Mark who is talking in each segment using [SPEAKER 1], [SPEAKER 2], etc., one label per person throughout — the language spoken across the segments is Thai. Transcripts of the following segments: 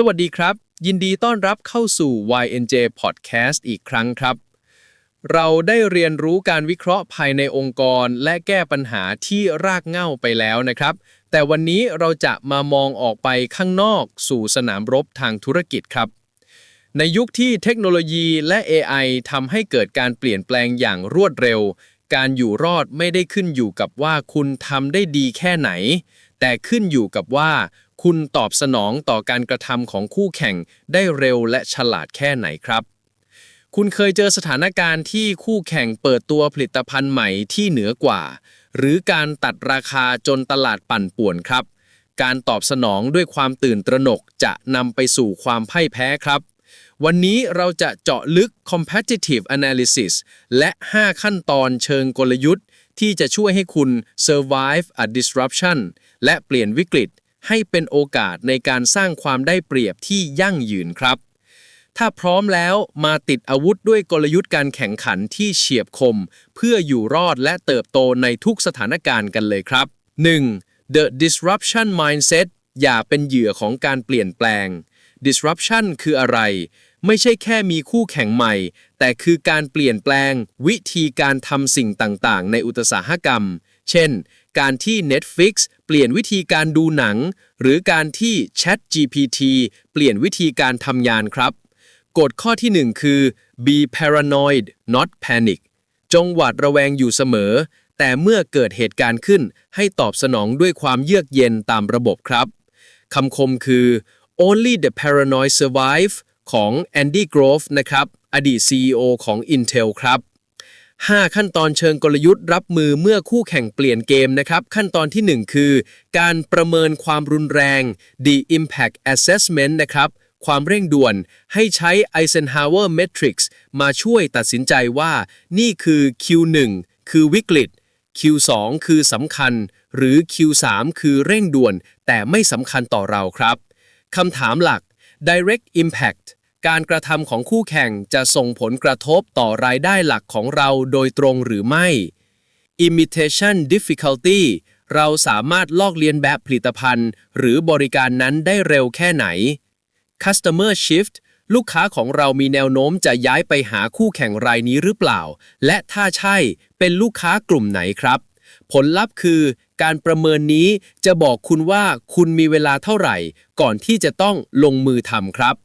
[SPEAKER 1] สวัสดีครับ ยินดีต้อนรับเข้าสู่ YNJ Podcast อีกครั้งครับ เราได้เรียนรู้การวิเคราะห์ภายในองค์กร และแก้ปัญหาที่รากเหง้าไปแล้วนะครับ แต่วันนี้เราจะมามองออกไปข้างนอกสู่สนามรบทางธุรกิจครับ ในยุคที่เทคโนโลยีและ AI ทำให้เกิดการเปลี่ยนแปลงอย่างรวดเร็ว การอยู่รอดไม่ได้ขึ้นอยู่กับว่าคุณทำได้ดีแค่ไหน แต่ขึ้นอยู่กับว่า คุณตอบสนองต่อการกระทำของคู่แข่งได้เร็วและฉลาดแค่ไหนครับ คุณเคยเจอสถานการณ์ที่คู่แข่งเปิดตัวผลิตภัณฑ์ใหม่ที่เหนือกว่า หรือการตัดราคาจนตลาดปั่นป่วนครับ การตอบสนองด้วยความตื่นตระหนกจะนำไปสู่ความพ่ายแพ้ครับ วันนี้เราจะเจาะลึก competitive analysis และ 5 ขั้นตอนเชิงกลยุทธ์ที่จะช่วยให้คุณ survive a disruption และเปลี่ยนวิกฤต ให้เป็นโอกาสในการสร้างความได้เปรียบที่ยั่งยืนครับ ถ้าพร้อมแล้วมาติดอาวุธด้วยกลยุทธ์การแข่งขันที่เฉียบคม เพื่ออยู่รอดและเติบโตในทุกสถานการณ์กันเลยครับ 1. The disruption mindset อย่าเป็นเหยื่อของการเปลี่ยนแปลง disruption คืออะไร ไม่ใช่แค่มีคู่แข่งใหม่ แต่คือการเปลี่ยนแปลง วิธีการทำสิ่งต่างๆ ในอุตสาหกรรม เช่น การที่ Netflix เปลี่ยนวิธีการดูหนัง หรือการที่ Chat GPT เปลี่ยนวิธีการทำงานครับ กฎข้อที่ 1 คือ be paranoid not panic จงหวาดระแวงอยู่เสมอ แต่เมื่อเกิดเหตุการณ์ขึ้น ให้ตอบสนองด้วยความเยือกเย็นตามระบบครับคำคมคือ only the paranoid survive ของ Andy Grove นะครับ อดีต CEO ของ Intel ครับ 5 ขั้นตอนเชิงกลยุทธ์รับมือเมื่อคู่แข่งเปลี่ยนเกมนะครับ ขั้นตอนที่ 1 คือ การประเมินความรุนแรง the impact assessment นะครับความเร่งด่วนให้ใช้ Eisenhower Matrix มาช่วยตัดสินใจว่า นี่คือ Q1 คือวิกฤต Q2 คือสำคัญ หรือ Q3 คือเร่งด่วน แต่ไม่สำคัญต่อเราครับคำถามหลัก direct impact การกระทำของคู่แข่งจะส่งผลกระทบต่อรายได้หลักของเราโดยตรงหรือไม่ imitation difficulty เราสามารถลอกเลียนแบบผลิตภัณฑ์ หรือบริการนั้นได้เร็วแค่ไหน customer shift ลูกค้าของเรามีแนวโน้มจะย้ายไปหาคู่แข่งรายนี้หรือเปล่า และถ้าใช่เป็นลูกค้ากลุ่มไหนครับ ผลลัพธ์คือการประเมินนี้จะบอกคุณว่าคุณมีเวลาเท่าไหร่ ก่อนที่จะต้องลงมือทำครับ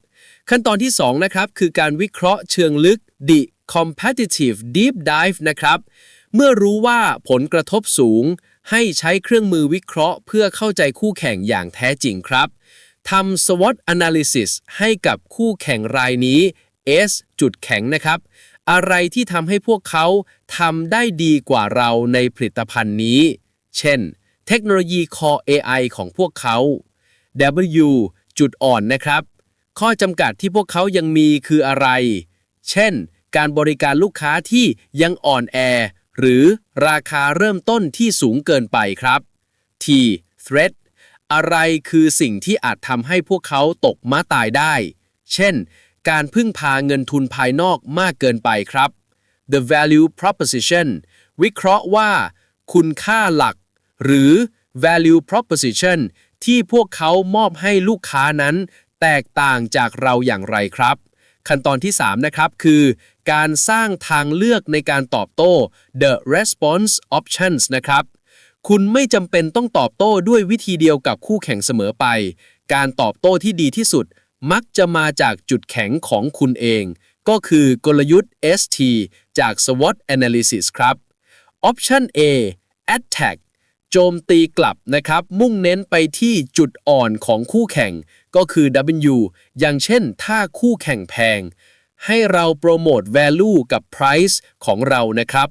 [SPEAKER 1] ขั้นตอนที่ 2 นะครับ คือการวิเคราะห์เชิงลึก the competitive deep dive นะครับ เมื่อรู้ว่าผลกระทบสูง ให้ใช้เครื่องมือวิเคราะห์ เพื่อเข้าใจคู่แข่งอย่างแท้จริงครับทำ SWOT analysis ให้กับคู่แข่งรายนี้ S จุดแข็งนะครับ อะไรที่ทำให้พวกเขาทำได้ดีกว่าเราในผลิตภัณฑ์นี้ เช่น เทคโนโลยี Core AI ของพวกเขา W จุดอ่อนนะครับ ข้อจำกัดที่พวกเขายังมีคืออะไร เช่น การบริการลูกค้าที่ยังอ่อนแอ หรือราคาเริ่มต้นที่สูงเกินไปครับ T threat อะไรคือสิ่งที่อาจทำให้พวกเขาตกม้าตายได้ เช่น การพึ่งพาเงินทุนภายนอกมากเกินไปครับ The value proposition วิเคราะห์ว่า คุณค่าหลัก หรือ value proposition ที่พวกเขามอบให้ลูกค้านั้น แตกต่างจากเราอย่างไรครับ ขั้นตอนที่ 3 นะครับ คือ การสร้างทางเลือกในการตอบโต้ the response options นะครับ คุณไม่จำเป็นต้องตอบโต้ด้วยวิธีเดียวกับคู่แข่งเสมอไป การตอบโต้ที่ดีที่สุด มักจะมาจากจุดแข็งของคุณเอง ก็คือกลยุทธ์ ST จาก SWOT Analysis ครับ Option A Attack โจมตีกลับนะครับ มุ่งเน้นไปที่จุดอ่อนของคู่แข่ง ก็คือ W อย่างเช่น ถ้าคู่แข่งแพง ให้เราโปรโมท value กับ price ของเรานะครับ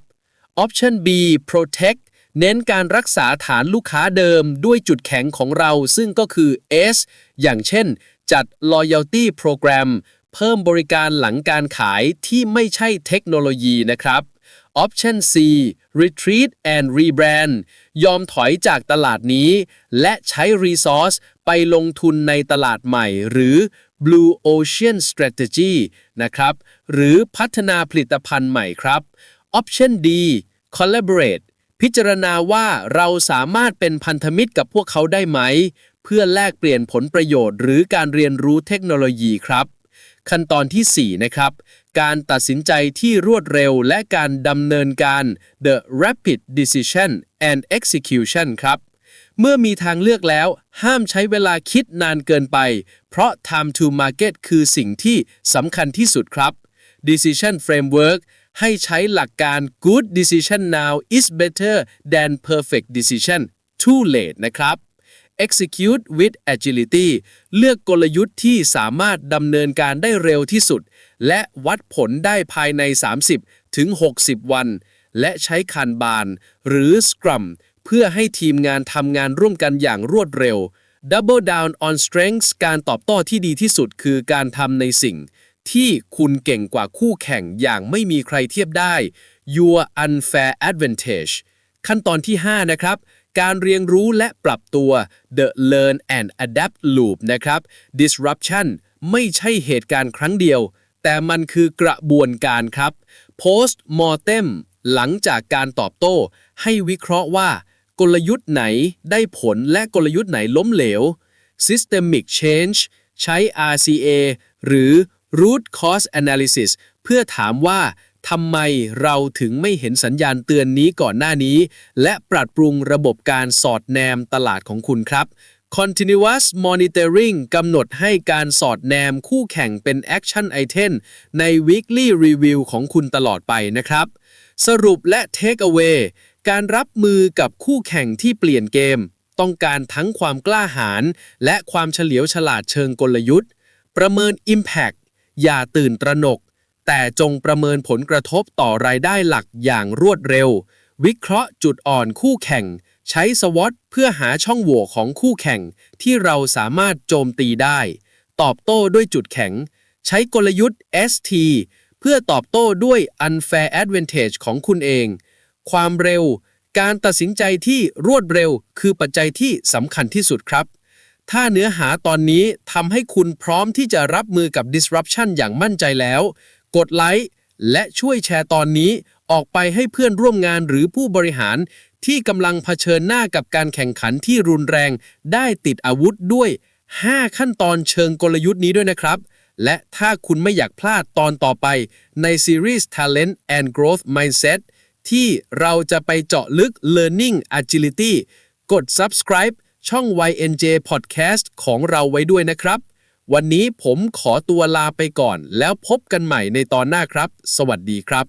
[SPEAKER 1] Option B Protect เน้นการรักษาฐานลูกค้าเดิมด้วยจุดแข็งของเราซึ่งก็คือ S อย่างเช่น จัด loyalty program เพิ่มบริการหลังการขายที่ไม่ใช่เทคโนโลยีนะครับ Option C Retreat and Rebrand ยอมถอยจากตลาดนี้ และใช้ Resource ไปลงทุนในตลาดใหม่หรือ Blue Ocean Strategy นะครับ หรือพัฒนาผลิตภัณฑ์ใหม่ครับ Option D Collaborate พิจารณาว่าเราสามารถเป็นพันธมิตรกับพวกเขาได้ไหม เพื่อแลกเปลี่ยนผลประโยชน์ หรือการเรียนรู้เทคโนโลยีครับ ขั้นตอนทีสี่4 นะครับ การตัดสินใจที่รวดเร็วและการดำเนินการ the rapid decision and execution ครับ เมื่อมีทางเลือกแล้ว ห้ามใช้เวลาคิดนานเกินไป เพราะ time to market คือสิ่งที่สำคัญที่สุดครับ decision framework ให้ใช้หลักการ good decision now is better than perfect decision too late นะครับ execute with agility เลือกกลยุทธ์ที่สามารถดำเนินการได้เร็วที่สุด และวัดผลได้ภายใน 30 ถึง 60 วัน และใช้คันบาน หรือ Scrum เพื่อให้ทีมงานทำงานร่วมกันอย่างรวดเร็ว Double down on strengths การตอบโต้ที่ดีที่สุดคือการทำในสิ่ง ที่คุณเก่งกว่าคู่แข่งอย่างไม่มีใครเทียบได้ your unfair advantage ขั้นตอนที่ 5 นะครับ การเรียนรู้และปรับตัว the learn and adapt loop นะครับ disruption ไม่ใช่เหตุการณ์ครั้งเดียว แต่มันคือกระบวนการครับ post mortem หลังจากการตอบโต้ ให้วิเคราะห์ว่า กลยุทธ์ไหนได้ผลและกลยุทธ์ไหนล้มเหลว systemic change ใช้ RCA หรือ root cause analysis เพื่อถามว่า ทำไมเราถึงไม่เห็นสัญญาณเตือนนี้ก่อนหน้านี้ และปรับปรุงระบบการสอดแนมตลาดของคุณครับ continuous monitoring กำหนดให้การสอดแนมคู่แข่งเป็น action item ใน weekly review ของคุณตลอดไปนะครับ สรุปและ take away การรับมือกับคู่แข่งที่เปลี่ยนเกม ต้องการทั้งความกล้าหาญและความเฉลียวฉลาดเชิงกลยุทธ์ ประเมิน Impact อย่าตื่นตระหนก แต่จงประเมินผลกระทบต่อรายได้หลักอย่างรวดเร็ว วิเคราะห์จุดอ่อนคู่แข่ง ใช้สวอตเพื่อหาช่องโหว่ของคู่แข่ง ที่เราสามารถโจมตีได้ ตอบโต้ด้วยจุดแข็ง ใช้กลยุทธ์ ST เพื่อตอบโต้ด้วย unfair advantage ของคุณเอง ความเร็ว การตัดสินใจที่รวดเร็ว คือปัจจัยที่สำคัญที่สุดครับ ถ้าเนื้อหาตอนนี้ทำให้คุณพร้อมที่จะรับมือกับ disruption อย่างมั่นใจแล้ว กดไลค์และช่วยแชร์ตอนนี้ออกไปให้เพื่อนร่วมงานหรือผู้บริหารที่กำลังเผชิญหน้ากับการแข่งขันที่รุนแรง ได้ติดอาวุธด้วย 5 ขั้นตอนเชิงกลยุทธ์นี้ด้วยนะครับ และถ้าคุณไม่อยากพลาดตอนต่อไปในซีรีส์ Talent and Growth Mindset ที่เราจะไปเจาะลึก Learning Agility กด subscribe ช่อง YNJ Podcast ของเราไว้ด้วยนะครับ วันนี้ผมขอตัวลาไปก่อนแล้วพบกันใหม่ในตอนหน้าครับ สวัสดีครับ